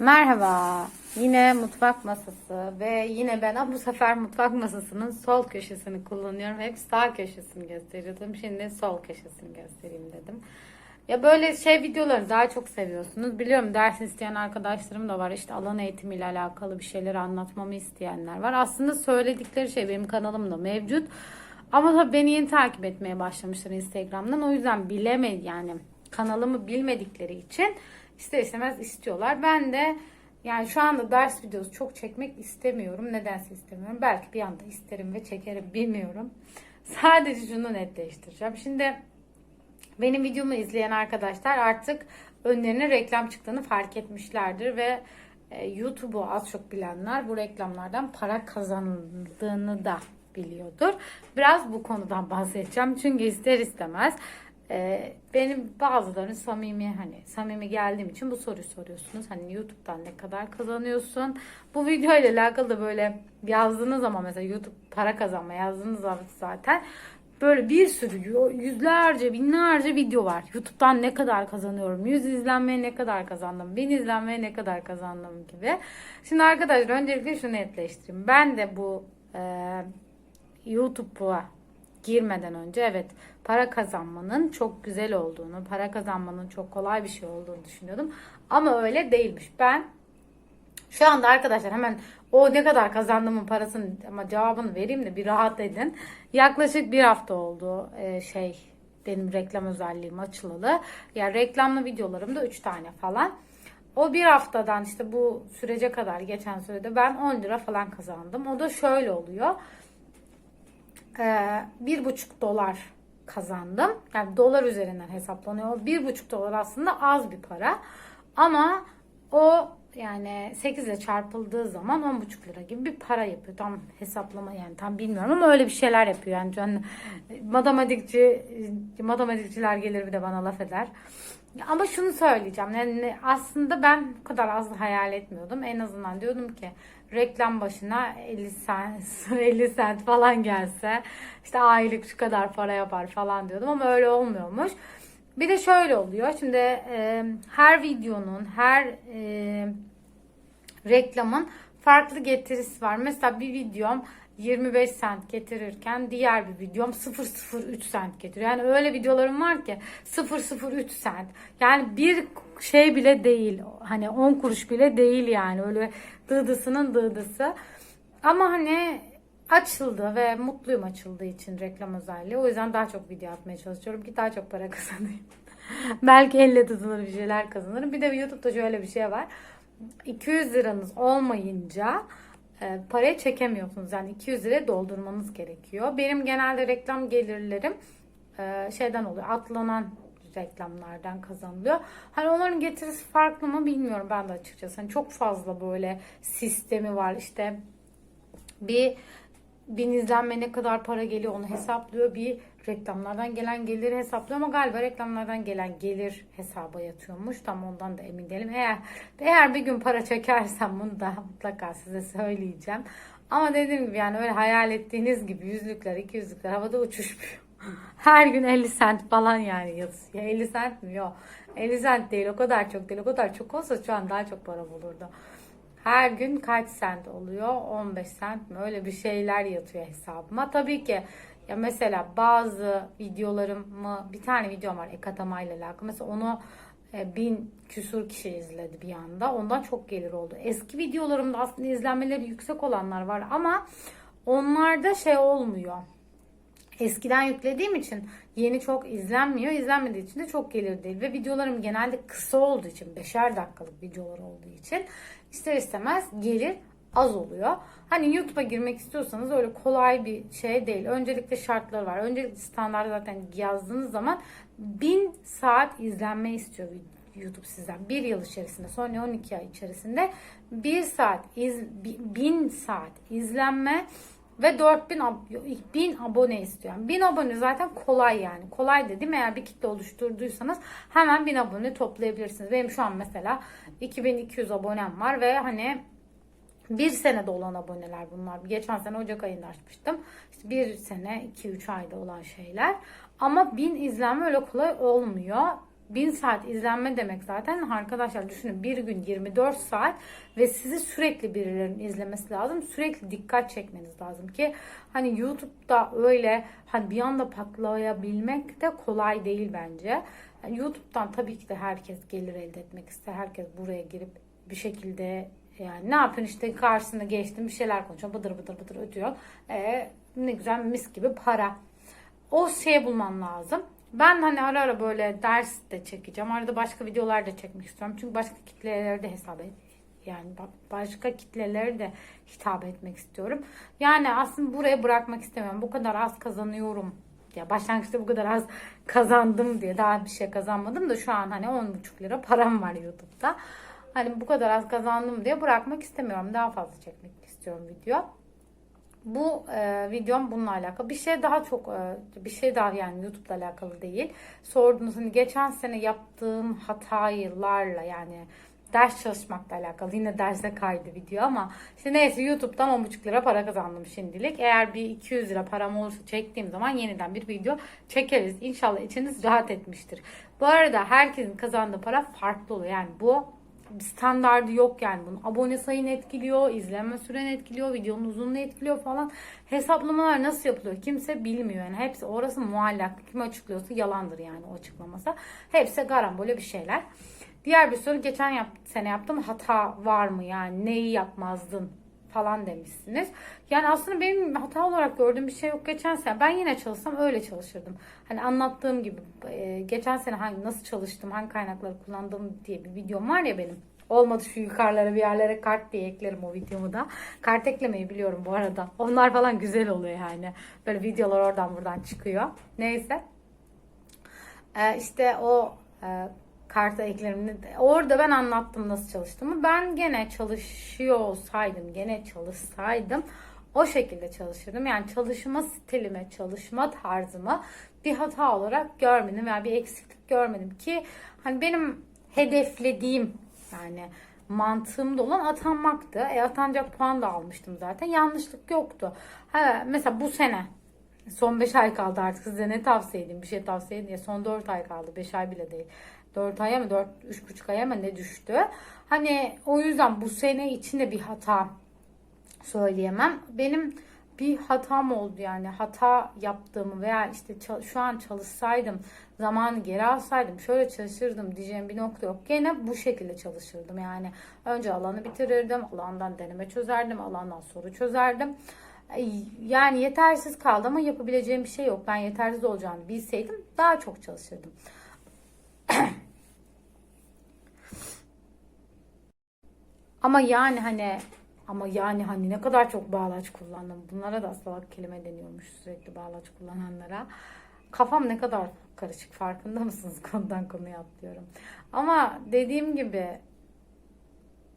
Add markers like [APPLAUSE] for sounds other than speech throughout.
Merhaba. Yine mutfak masası ve yine ben bu sefer mutfak masasının sol köşesini kullanıyorum. Hep sağ köşesini gösteriyordum. Şimdi sol köşesini göstereyim dedim. Ya böyle şey videoları daha çok seviyorsunuz. Biliyorum ders isteyen arkadaşlarım da var. İşte alan eğitimiyle alakalı bir şeyler anlatmamı isteyenler var. Aslında söyledikleri şey benim kanalımda mevcut. Ama tabii beni yeni takip etmeye başlamışlar Instagram'dan. O yüzden bilemedi yani kanalımı bilmedikleri için ister istemez istiyorlar. Ben de yani şu anda ders videosu çok çekmek istemiyorum. Nedense istemiyorum. Belki bir anda isterim ve çekerim bilmiyorum. [LAUGHS] Sadece şunu netleştireceğim. Şimdi benim videomu izleyen arkadaşlar artık önlerine reklam çıktığını fark etmişlerdir ve e, YouTube'u az çok bilenler bu reklamlardan para kazandığını da biliyordur. Biraz bu konudan bahsedeceğim. Çünkü ister istemez e, benim bazılarının samimi hani samimi geldiğim için bu soruyu soruyorsunuz. Hani YouTube'dan ne kadar kazanıyorsun? Bu video ile alakalı da böyle yazdığınız zaman mesela YouTube para kazanma yazdığınız zaman zaten böyle bir sürü yüzlerce binlerce video var. YouTube'dan ne kadar kazanıyorum? 100 izlenmeye ne kadar kazandım? 1000 izlenmeye ne kadar kazandım gibi. Şimdi arkadaşlar öncelikle şunu netleştireyim. Ben de bu e, YouTube'a girmeden önce evet para kazanmanın çok güzel olduğunu, para kazanmanın çok kolay bir şey olduğunu düşünüyordum. Ama öyle değilmiş. Ben şu anda arkadaşlar hemen o ne kadar kazandığımın parasını ama cevabını vereyim de bir rahat edin. Yaklaşık bir hafta oldu e, şey benim reklam özelliğim açılalı. Yani reklamlı videolarım da 3 tane falan. O bir haftadan işte bu sürece kadar geçen sürede ben 10 lira falan kazandım. O da şöyle oluyor. Ee, bir buçuk dolar kazandım. Yani dolar üzerinden hesaplanıyor. Bir buçuk dolar aslında az bir para. Ama o yani 8 ile çarpıldığı zaman 10,5 lira gibi bir para yapıyor. Tam hesaplama yani tam bilmiyorum ama öyle bir şeyler yapıyor. Yani can, matematikçi matematikçiler gelir bir de bana laf eder. Ama şunu söyleyeceğim. Yani aslında ben bu kadar az hayal etmiyordum. En azından diyordum ki reklam başına 50 sent, 50 sent falan gelse işte aylık şu kadar para yapar falan diyordum ama öyle olmuyormuş. Bir de şöyle oluyor. Şimdi e, her videonun, her e, reklamın farklı getirisi var. Mesela bir videom 25 sent getirirken diğer bir videom 003 sent getiriyor. Yani öyle videolarım var ki 003 sent. Yani bir şey bile değil. Hani 10 kuruş bile değil yani. Öyle dıdısının dıdısı. Ama hani açıldı ve mutluyum açıldığı için reklam özelliği. O yüzden daha çok video atmaya çalışıyorum ki daha çok para [LAUGHS] kazanayım. Belki elle tutulur bir şeyler kazanırım. Bir de YouTube'da şöyle bir şey var. 200 liranız olmayınca e, parayı çekemiyorsunuz. Yani 200 lira doldurmanız gerekiyor. Benim genelde reklam gelirlerim e, şeyden oluyor. Atlanan reklamlardan kazanılıyor. Hani onların getirisi farklı mı bilmiyorum ben de açıkçası. Hani çok fazla böyle sistemi var. İşte bir bin izlenme ne kadar para geliyor onu hesaplıyor. Bir reklamlardan gelen geliri hesaplıyor ama galiba reklamlardan gelen gelir hesaba yatıyormuş. Tam ondan da emin değilim. Eğer eğer bir gün para çekersem bunu da mutlaka size söyleyeceğim. Ama dediğim gibi yani öyle hayal ettiğiniz gibi yüzlükler, iki yüzlükler havada uçuşmuyor. [LAUGHS] Her gün 50 sent falan yani yazıyor. 50 sent mi? Yok. 50 sent değil o kadar çok değil. O kadar çok olsa şu an daha çok para bulurdu. Her gün kaç sent oluyor? 15 sent mi? Öyle bir şeyler yatıyor hesabıma. Tabii ki ya mesela bazı videolarımı bir tane videom var ekatama ile alakalı. Mesela onu e, bin küsur kişi izledi bir anda. Ondan çok gelir oldu. Eski videolarımda aslında izlenmeleri yüksek olanlar var ama onlarda şey olmuyor. Eskiden yüklediğim için yeni çok izlenmiyor. İzlenmediği için de çok gelir değil. Ve videolarım genelde kısa olduğu için, beşer dakikalık videolar olduğu için ister istemez gelir az oluyor. Hani YouTube'a girmek istiyorsanız öyle kolay bir şey değil. Öncelikle şartları var. Öncelikle standart zaten yazdığınız zaman 1000 saat izlenme istiyor YouTube sizden. Bir yıl içerisinde sonra 12 ay içerisinde 1 saat iz, 1000 saat izlenme ve 4000 1000 abone istiyor. Yani 1000 abone zaten kolay yani. Kolay dedim eğer bir kitle oluşturduysanız hemen 1000 abone toplayabilirsiniz. Benim şu an mesela 2200 abonem var ve hani bir senede olan aboneler bunlar. Geçen sene Ocak ayında açmıştım. İşte bir sene, 2-3 ayda olan şeyler. Ama bin izlenme öyle kolay olmuyor. 1000 saat izlenme demek zaten arkadaşlar düşünün bir gün 24 saat ve sizi sürekli birilerinin izlemesi lazım. Sürekli dikkat çekmeniz lazım ki hani YouTube'da öyle hani bir anda patlayabilmek de kolay değil bence. Yani YouTube'dan tabii ki de herkes gelir elde etmek ister. Herkes buraya girip bir şekilde yani ne yapıyorsun işte karşısına geçtim bir şeyler konuşuyor bıdır bıdır bıdır ötüyor. Ee, ne güzel mis gibi para. O şeyi bulman lazım. Ben hani ara ara böyle ders de çekeceğim. Arada başka videolar da çekmek istiyorum. Çünkü başka kitleleri de hesap et. Yani ba- başka kitlelere de hitap etmek istiyorum. Yani aslında buraya bırakmak istemiyorum. Bu kadar az kazanıyorum. Ya başlangıçta bu kadar az kazandım diye daha bir şey kazanmadım da şu an hani 10,5 lira param var YouTube'da. Hani bu kadar az kazandım diye bırakmak istemiyorum. Daha fazla çekmek istiyorum video. Bu e, videom bununla alakalı. Bir şey daha çok e, bir şey daha yani YouTube'la alakalı değil. Sordunuz hani geçen sene yaptığım hatalarla yani ders çalışmakla alakalı. Yine derse kaydı video ama işte neyse YouTube'dan 10,5 lira para kazandım şimdilik. Eğer bir 200 lira param olursa çektiğim zaman yeniden bir video çekeriz. İnşallah içiniz rahat etmiştir. Bu arada herkesin kazandığı para farklı oluyor. Yani bu standardı yok yani bunun. Abone sayını etkiliyor, izlenme süreni etkiliyor, videonun uzunluğunu etkiliyor falan. Hesaplamalar nasıl yapılıyor kimse bilmiyor. Yani hepsi orası muallak. Kim açıklıyorsa yalandır yani o açıklaması. Hepsi garambole bir şeyler. Diğer bir soru geçen yap, sene yaptım hata var mı yani neyi yapmazdın falan demişsiniz. Yani aslında benim hata olarak gördüğüm bir şey yok geçen sene. Ben yine çalışsam öyle çalışırdım. Hani anlattığım gibi e, geçen sene hangi nasıl çalıştım, hangi kaynakları kullandım diye bir videom var ya benim. Olmadı şu yukarılara bir yerlere kart diye eklerim o videomu da. Kart eklemeyi biliyorum bu arada. Onlar falan güzel oluyor yani. Böyle videolar oradan buradan çıkıyor. Neyse. Ee, işte o e, karta eklerimini orada ben anlattım nasıl çalıştığımı. Ben gene çalışıyor olsaydım, gene çalışsaydım o şekilde çalışırdım. Yani çalışma stilime, çalışma tarzıma bir hata olarak görmedim veya bir eksiklik görmedim ki hani benim hedeflediğim yani mantığımda olan atanmaktı. E atanacak puan da almıştım zaten. Yanlışlık yoktu. Ha, mesela bu sene son 5 ay kaldı artık. Size ne tavsiye edeyim? Bir şey tavsiye edeyim. Son 4 ay kaldı. 5 ay bile değil. 4 aya mı? 4 3,5 aya mı? Ne düştü? Hani o yüzden bu sene içinde bir hata söyleyemem. Benim bir hatam oldu yani. Hata yaptığımı veya işte şu an çalışsaydım zamanı geri alsaydım şöyle çalışırdım diyeceğim bir nokta yok. Gene bu şekilde çalışırdım yani. Önce alanı bitirirdim alandan deneme çözerdim alandan soru çözerdim. Yani yetersiz kaldı ama yapabileceğim bir şey yok. Ben yetersiz olacağını bilseydim daha çok çalışırdım. [CLEARS THROAT] Ama yani hani ama yani hani ne kadar çok bağlaç kullandım. Bunlara da salak kelime deniyormuş sürekli bağlaç kullananlara. Kafam ne kadar karışık farkında mısınız? [LAUGHS] Konudan konuya atlıyorum. Ama dediğim gibi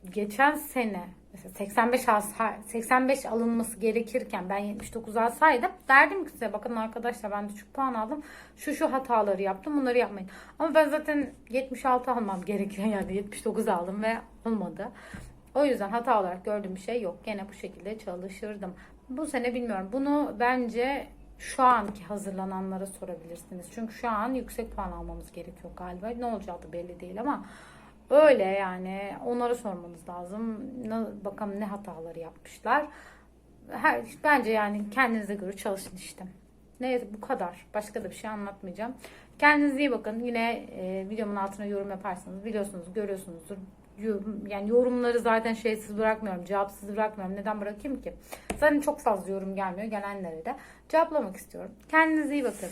geçen sene mesela 85 alsa, 85 alınması gerekirken ben 79 alsaydım derdim ki size bakın arkadaşlar ben düşük puan aldım. Şu şu hataları yaptım bunları yapmayın. Ama ben zaten 76 almam gerekiyor yani 79 aldım ve olmadı. O yüzden hata olarak gördüğüm bir şey yok. Gene bu şekilde çalışırdım. Bu sene bilmiyorum. Bunu bence şu anki hazırlananlara sorabilirsiniz. Çünkü şu an yüksek puan almamız gerekiyor galiba. Ne olacağı da belli değil ama öyle yani onlara sormanız lazım. Bakalım ne hataları yapmışlar. Her, bence yani kendinize göre çalışın işte. Neyse bu kadar. Başka da bir şey anlatmayacağım. Kendinize iyi bakın. Yine e, videomun altına yorum yaparsanız biliyorsunuz, görüyorsunuzdur. Yani yorumları zaten şeysiz bırakmıyorum, cevapsız bırakmıyorum. Neden bırakayım ki? Zaten çok fazla yorum gelmiyor gelenlere de. Cevaplamak istiyorum. Kendinize iyi bakın.